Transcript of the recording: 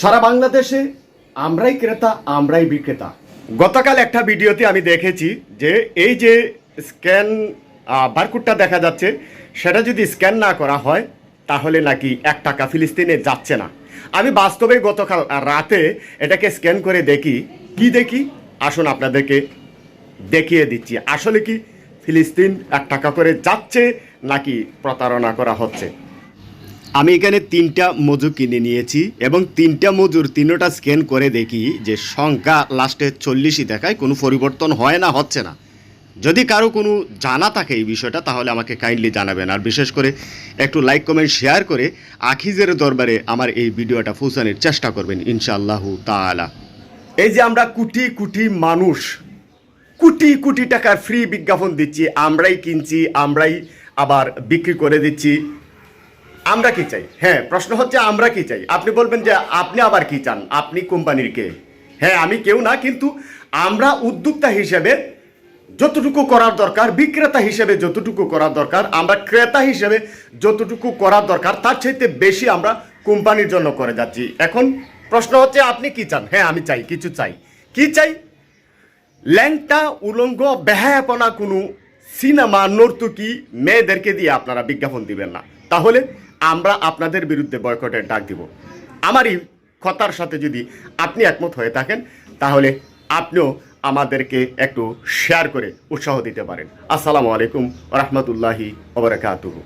সারা বাংলাদেশে আমরাই ক্রেতা, আমরাই বিক্রেতা। গতকাল একটা ভিডিওতে আমি দেখেছি যে এই যে স্ক্যান বারকুডটা দেখা যাচ্ছে, সেটা যদি স্ক্যান না করা হয়, তাহলে নাকি এক টাকা ফিলিস্তিনে যাচ্ছে না। আমি বাস্তবে গতকাল রাতে এটাকে স্ক্যান করে দেখি। কি দেখি? আসুন আপনাদেরকে দেখিয়ে দিচ্ছি। আসলে কি ফিলিস্তিন এক টাকা করে যাচ্ছে নাকি প্রতারণা করা হচ্ছে? আমি এখানে তিনটা মজুর কিনে নিয়েছি এবং তিনটা মজুর তিনটা স্ক্যান করে দেখি যে সংখ্যা লাস্টে চল্লিশই দেখায়, কোনো পরিবর্তন হয় না, হচ্ছে না। যদি কারও কোনো জানা থাকে এই বিষয়টা, তাহলে আমাকে কাইন্ডলি জানাবেন। আর বিশেষ করে একটু লাইক কমেন্ট শেয়ার করে আখিজের দরবারে আমার এই ভিডিওটা পৌঁছানোর চেষ্টা করবেন, ইনশাআল্লাহু তাআলা। এই যে আমরা কোটি কোটি মানুষ, কোটি কোটি টাকার ফ্রি বিজ্ঞাপন দিচ্ছি, আমরাই কিনছি, আমরাই আবার বিক্রি করে দিচ্ছি। আমরা কি চাই? হ্যাঁ প্রশ্ন হচ্ছে আমরা কি চাই? আপনি বলবেন যে আপনি আবার কি চান? আপনি কোম্পানির কে? হ্যাঁ আমি কেউ না, কিন্তু আমরা উদ্যোক্তা হিসেবে যতটুকু করার দরকার, বিক্রেতা হিসেবে যতটুকু করার দরকার, আমরা ক্রেতা হিসেবে যতটুকু করার দরকার, তার চাইতে বেশি আমরা কোম্পানির জন্য করে যাচ্ছি। এখন প্রশ্ন হচ্ছে, আপনি কি চান? হ্যাঁ আমি চাই, কিছু চাই। কি চাই? ল্যাংটা, উলঙ্গ, বেহায়াপনা কোনো সিনেমা নর্তুকি মেয়েদেরকে দিয়ে আপনারা বিজ্ঞাপন দিবেন না। তাহলে আমরা আপনাদের বিরুদ্ধে বয়কটের ডাক দিব। আমারই কথার সাথে যদি আপনি একমত হয়ে থাকেন, তাহলে আপনিও আমাদেরকে একটু শেয়ার করে উৎসাহ দিতে পারেন। আসসালামু আলাইকুম রহমতুল্লাহি ওবরাকাতুহু